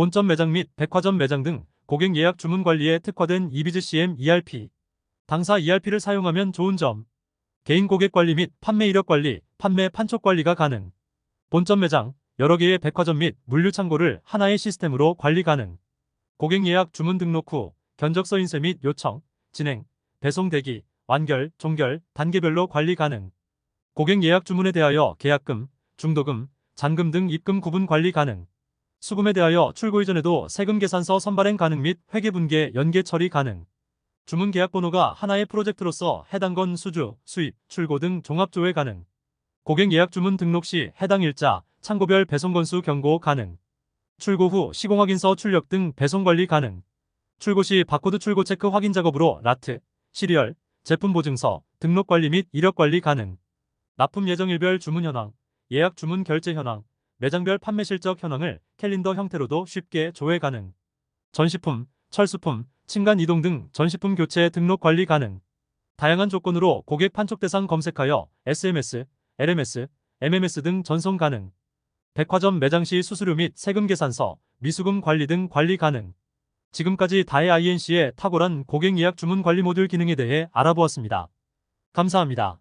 본점 매장 및 백화점 매장 등 고객 예약 주문 관리에 특화된 이비즈 CM ERP. 당사 ERP를 사용하면 좋은 점. 개인 고객 관리 및 판매 이력 관리, 판매 판촉 관리가 가능. 본점 매장, 여러 개의 백화점 및 물류 창고를 하나의 시스템으로 관리 가능. 고객 예약 주문 등록 후 견적서 인쇄 및 요청, 진행, 배송 대기, 완결, 종결, 단계별로 관리 가능. 고객 예약 주문에 대하여 계약금, 중도금, 잔금 등 입금 구분 관리 가능. 수금에 대하여 출고 이전에도 세금 계산서 선발행 가능 및 회계분계 연계 처리 가능. 주문 계약 번호가 하나의 프로젝트로서 해당 건 수주, 수입, 출고 등 종합 조회 가능. 고객 예약 주문 등록 시 해당 일자, 창고별 배송 건수 경고 가능. 출고 후 시공 확인서 출력 등 배송 관리 가능. 출고 시 바코드 출고 체크 확인 작업으로 라트, 시리얼, 제품 보증서, 등록 관리 및 이력 관리 가능. 납품 예정 일별 주문 현황, 예약 주문 결제 현황, 매장별 판매 실적 현황을 캘린더 형태로도 쉽게 조회 가능. 전시품, 철수품, 층간 이동 등 전시품 교체 등록 관리 가능. 다양한 조건으로 고객 판촉 대상 검색하여 SMS, LMS, MMS 등 전송 가능. 백화점 매장 시 수수료 및 세금 계산서, 미수금 관리 등 관리 가능. 지금까지 다해 INC의 탁월한 고객 예약 주문 관리 모듈 기능에 대해 알아보았습니다. 감사합니다.